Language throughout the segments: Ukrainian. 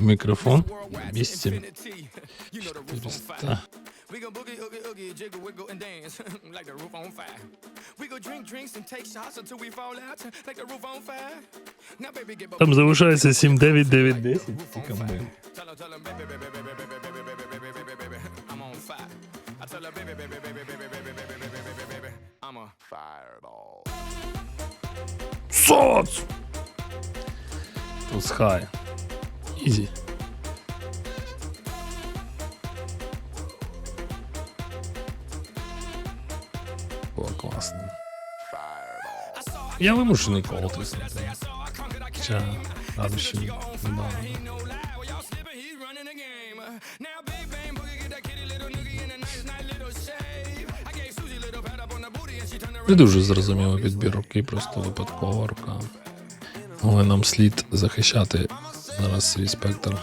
Мікрофон 200. 400. We go boogie, oogie, oogie, jiggle, wiggle, and dance like the roof on fire. We go drink drinks and take shots until we fall out like the roof on fire. Now, baby, get Там залишається 7, 9, 9, 10. Ці комби. Tell her, tell her, baby, baby, baby, baby, baby, baby, baby, baby, baby, baby, I'm on fire. I tell her, baby, baby, baby, baby, baby, baby, baby, baby, baby, I'm a fireball. Соц! Тут хай. Ізі. Було класно. Я вимушений коло тиснути. Хоча радощів немає. Не дуже зрозуміло підбір руки, просто випадкова рука. Але нам слід захищати зараз свій спектр.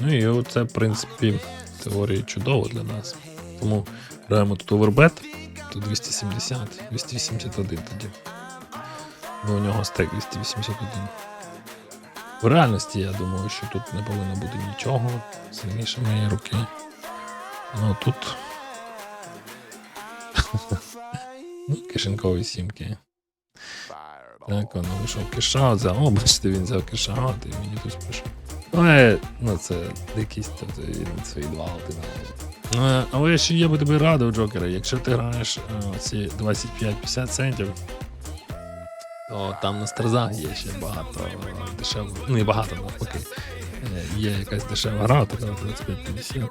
Ну і оце, в принципі, в теорії чудово для нас. Тому граємо тут овербет, тут 270, 281 тоді. Бо у нього стек 281. В реальності я думаю, що тут не повинно бути нічого сильніше моєї руки. Ну тут. ну, кишенькові сімки. Так, воно вийшов кишаут, за о, бачите, він взяв кишаут і мені тут пише. Але, ну це якийсь тобто, він свої два алти на е, Але ще я би тобі радив, Джокера, якщо ти граєш е, ці 25-50 центів, то там на стразах є ще багато дешевих. Ну, не багато навпаки. Е, Є якась дешева гра, така 25-50.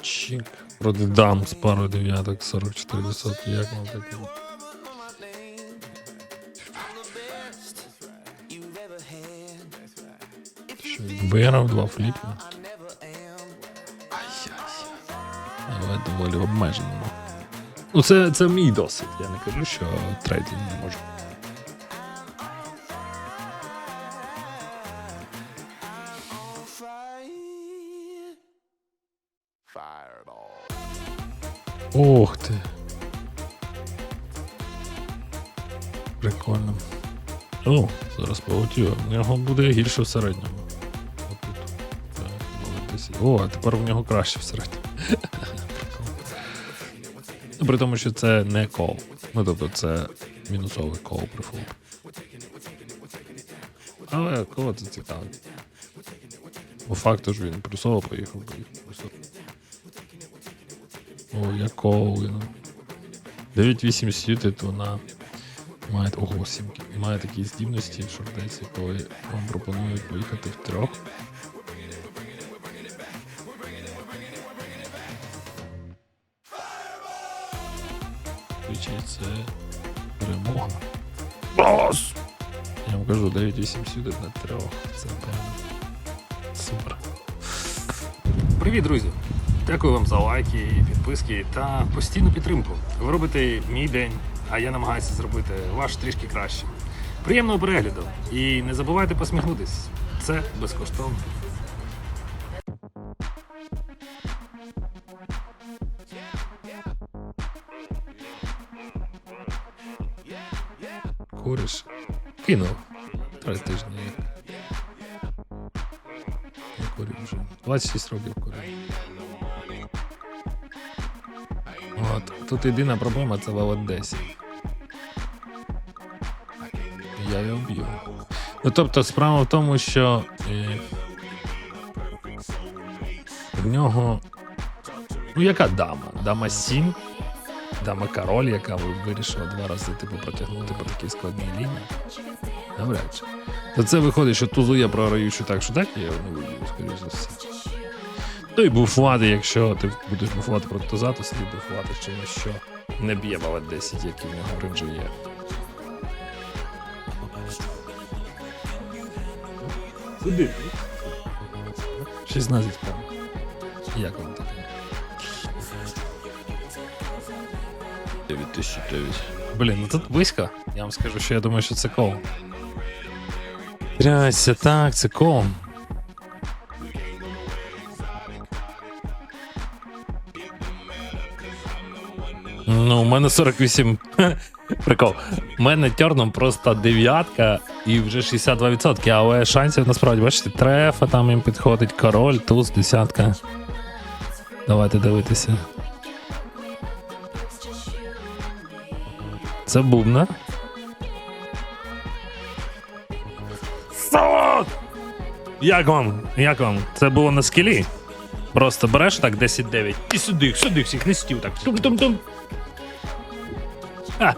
Чик. Проти дам з парою дев'яток 44%. Як вам таке? Що, виграв два фліпи. Але доволі обмежено. Ну, це, це мій досвід. Я не кажу, що третій не може. Ох ти. Прикольно. О, зараз полетіло. В нього буде гірше в середньому. Отут. О, а тепер в нього краще в середньому. Ну, При тому, що це не кол. Ну, тобто це мінусовий кол при. Але кого це цікавить? По факту ж він плюсово поїхав, поїхав О, я Коуліна. 9-8 сютит, вона має. Ого, сімки. Має такі здібності, що вдається, коли вам пропонують поїхати в трьох. Звичай, це перемога. Бос! Я вам кажу, 9-8 сютит на трьох. Це прям супер. Привіт, друзі! Дякую вам за лайки, підписки та постійну підтримку. Ви робите мій день, а я намагаюся зробити ваш трішки краще. Приємного перегляду і не забувайте посміхнутись. Це безкоштовно. Куриш? Кинув. Три тижні. Я курю вже. 26 років курю. От. Тут єдина проблема це в 10. Я його вб'ю. Ну тобто справа в тому, що е, в нього. Ну, яка дама? Дама 7, дама король, яка вирішила два рази типу, протягнути по такій складній лінії. Навряд чи. То це виходить, що тузу я програю, що так, що так, я його не виб'ю, скоріш за все. Ну і буфувати, якщо ти будеш буфувати то слід буфувати чимось, що не б'є балет 10, який в нього в є. Куди? 16 прям. Як вам таке? 9009. Блін, ну тут близько. Я вам скажу, що я думаю, що це кол. Трясся, так, це кол. Ну, у мене 48. Прикол. У мене терном просто дев'ятка і вже 62%, але шансів насправді, бачите, трефа там їм підходить, король, туз, десятка. Давайте дивитися. Це бубна. Салат! Як вам? Як вам? Це було на скілі? Просто береш так 10-9 і сюди, сюди всіх не стів так. Тум-тум-тум. А.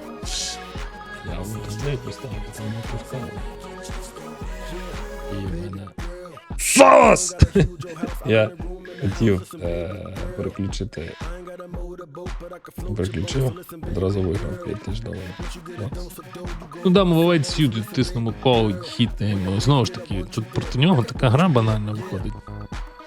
Я туди поставив, там не поставив. І в мене. Сос! Я хотів е, переключити. Переключив, одразу виграв 5 тисяч доларів. Ну да, ми вивець сюди тиснемо кол, хітаємо. Знову ж таки, тут проти нього така гра банальна виходить.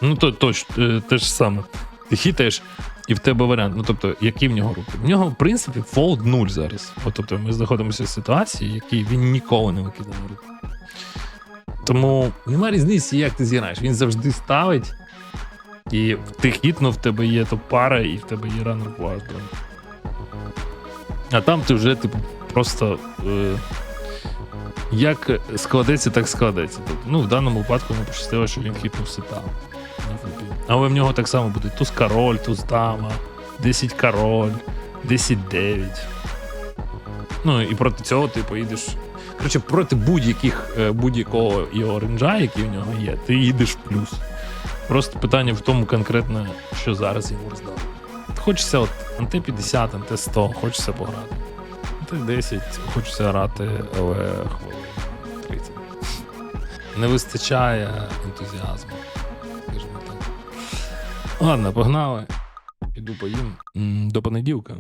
Ну, то точно, е, те ж саме. Ти хітаєш, і в тебе варіант. Ну, тобто, які в нього руки? В нього, в принципі, фолд 0 зараз. От, тобто, ми знаходимося в ситуації, в якій він ніколи не викидає руки. Тому нема різниці, як ти зіграєш. Він завжди ставить, і ти хітнув, в тебе є топ пара, і в тебе є ранер квадро. А там ти вже, типу, просто. Е, як складеться, так складеться. Тобто, ну, в даному випадку не пощастило, що він хітнув сета. Але в нього так само буде туз король, туз дама, 10 король, 10 9. Ну і проти цього ти поїдеш. Коротше, проти будь-яких е, будь-якого його ренджа, який в нього є, ти їдеш в плюс. Просто питання в тому конкретно, що зараз йому роздали. Хочеться от ант 50, ант 100, хочеться пограти. Ант 10, хочеться грати, але хвилин 30. Не вистачає ентузіазму. Ладно, погнали. Піду поїм. До понеділка.